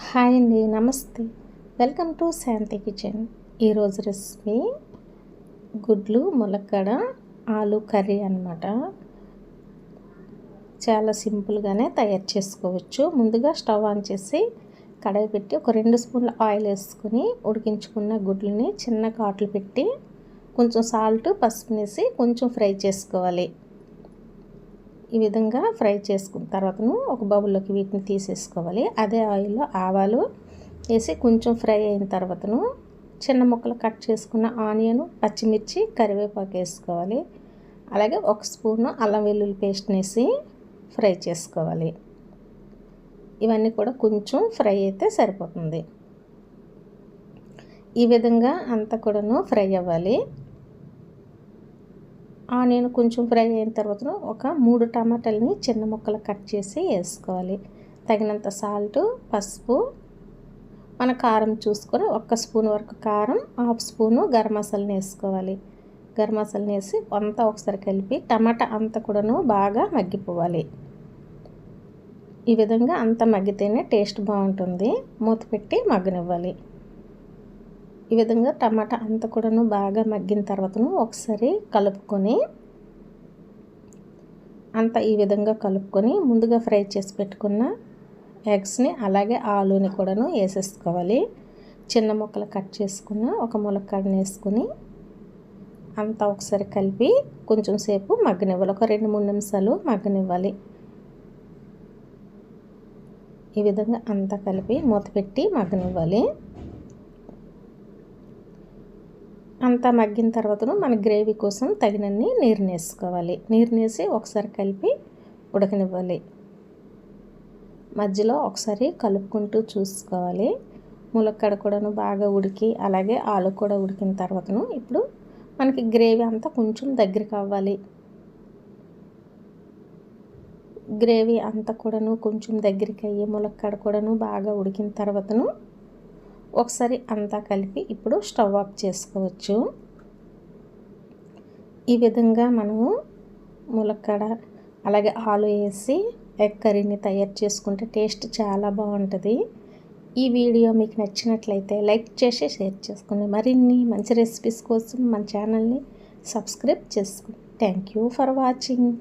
Hi అండి namaste. Welcome to Shanti kitchen. ఈరోజు recipe గుడ్లు ములక్కడ ఆలు కర్రీ అనమాట చాలా సింపుల్గానే తయారు చేసుకోవచ్చు. ముందుగా స్టవ్ ఆన్ చేసి కడాయి పెట్టి ఒక రెండు స్పూన్ల ఆయిల్ వేసుకుని ఉడికించుకున్న గుడ్లని చిన్న కాట్లు పెట్టి కొంచెం సాల్ట్ పసుపు వేసి కొంచెం ఫ్రై చేసుకోవాలి. ఈ విధంగా ఫ్రై చేసుకున్న తర్వాతను ఒక బౌల్లోకి వీటిని తీసేసుకోవాలి. అదే ఆయిల్లో ఆవాలు వేసి కొంచెం ఫ్రై అయిన తర్వాతను చిన్న ముక్కలు కట్ చేసుకున్న ఆనియన్ పచ్చిమిర్చి కరివేపాకు వేసుకోవాలి. అలాగే ఒక స్పూను అల్లం వెల్లుల్లి పేస్ట్ వేసి ఫ్రై చేసుకోవాలి. ఇవన్నీ కూడా కొంచెం ఫ్రై అయితే సరిపోతుంది. ఈ విధంగా అంతా కూడాను ఫ్రై అవ్వాలి. ఆనియన్ కొంచెం ఫ్రై అయిన తర్వాత ఒక మూడు టమాటాలని చిన్న ముక్కలు కట్ చేసి వేసుకోవాలి. తగినంత సాల్ట్ పసుపు మన కారం చూసుకొని ఒక్క స్పూన్ వరకు కారం హాఫ్ స్పూను గరం మసాలాని వేసుకోవాలి. గరం మసాలాని వేసి అంతా ఒకసారి కలిపి టమాటా అంతా కూడాను బాగా మగ్గిపోవాలి. ఈ విధంగా అంత మగ్గితేనే టేస్ట్ బాగుంటుంది. మూత పెట్టి మగ్గనివ్వాలి. ఈ విధంగా టమాటా అంతా కూడాను బాగా మగ్గిన తర్వాతను ఒకసారి కలుపుకొని అంతా ఈ విధంగా కలుపుకొని ముందుగా ఫ్రై చేసి పెట్టుకున్న ఎగ్స్ని అలాగే ఆలూని కూడాను వేసేసుకోవాలి. చిన్న ముక్కలు కట్ చేసుకున్న ఒక ములక్కాడని వేసుకొని అంతా ఒకసారి కలిపి కొంచెం సేపు మగ్గనివ్వాలి. ఒక రెండు మూడు నిమిషాలు మగ్గనివ్వాలి. ఈ విధంగా అంతా కలిపి మూత పెట్టి మగ్గనివ్వాలి. అంతా మగ్గిన తర్వాత మన గ్రేవీ కోసం తగినన్ని నీరు వేసుకోవాలి నీరు వేసి ఒకసారి కలిపి ఉడకనివ్వాలి. మధ్యలో ఒకసారి కలుపుకుంటూ చూసుకోవాలి. ములక్కడ కూడాను బాగా ఉడికి అలాగే ఆలు కూడా ఉడికిన తర్వాతను ఇప్పుడు మనకి గ్రేవీ అంతా కొంచెం దగ్గరికి అవ్వాలి. గ్రేవీ అంతా కూడాను కొంచెం దగ్గరికి అయ్యి ములక్కడ కూడాను బాగా ఉడికిన తర్వాతను ఒకసారి అంతా కలిపి ఇప్పుడు స్టవ్ ఆఫ్ చేసుకోవచ్చు. ఈ విధంగా మనము ములక్కడ అలాగే ఆలు వేసి ఎగ్ కర్రీని తయారు చేసుకుంటే టేస్ట్ చాలా బాగుంటుంది. ఈ వీడియో మీకు నచ్చినట్లయితే లైక్ చేసి షేర్ చేసుకోండి. మరిన్ని మంచి రెసిపీస్ కోసం మన ఛానల్ని సబ్స్క్రైబ్ చేసుకోండి. Thank you for watching.